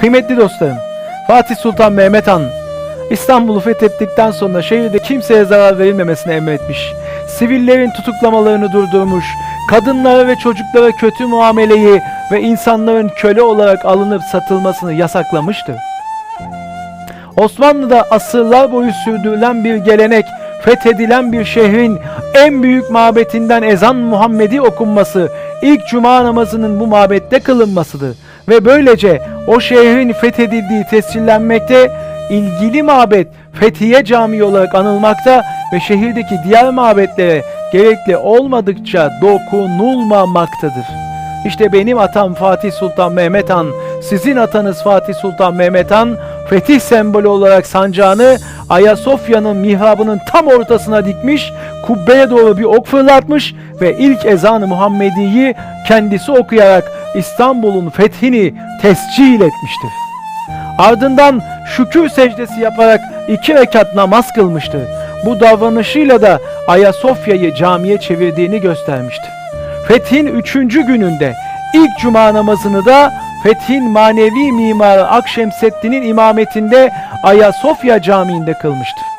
Kıymetli dostlarım, Fatih Sultan Mehmet Han İstanbul'u fethettikten sonra şehirde kimseye zarar verilmemesini emretmiş. Sivillerin tutuklamalarını durdurmuş, kadınlara ve çocuklara kötü muameleyi ve insanların köle olarak alınıp satılmasını yasaklamıştı. Osmanlı'da asırlar boyu sürdürülen bir gelenek, fethedilen bir şehrin en büyük mabetinden ezan Muhammedi okunması, ilk cuma namazının bu mabette kılınmasıdır. Ve böylece o şehrin fethedildiği tescillenmekte, ilgili mabet Fethiye Camii olarak anılmakta ve şehirdeki diğer mabetlere gerekli olmadıkça dokunulmamaktadır. İşte benim atam Fatih Sultan Mehmet Han, sizin atanız Fatih Sultan Mehmet Han, fetih sembolü olarak sancağını Ayasofya'nın mihrabının tam ortasına dikmiş, kubbeye doğru bir ok fırlatmış ve ilk ezanı Muhammedi'yi kendisi okuyarak İstanbul'un fethini tescil etmiştir. Ardından şükür secdesi yaparak iki rekat namaz kılmıştı. Bu davranışıyla da Ayasofya'yı camiye çevirdiğini göstermişti. Fethin üçüncü gününde ilk cuma namazını da Fethin manevi mimarı Akşemseddin'in imametinde Ayasofya Camii'nde kılmıştır.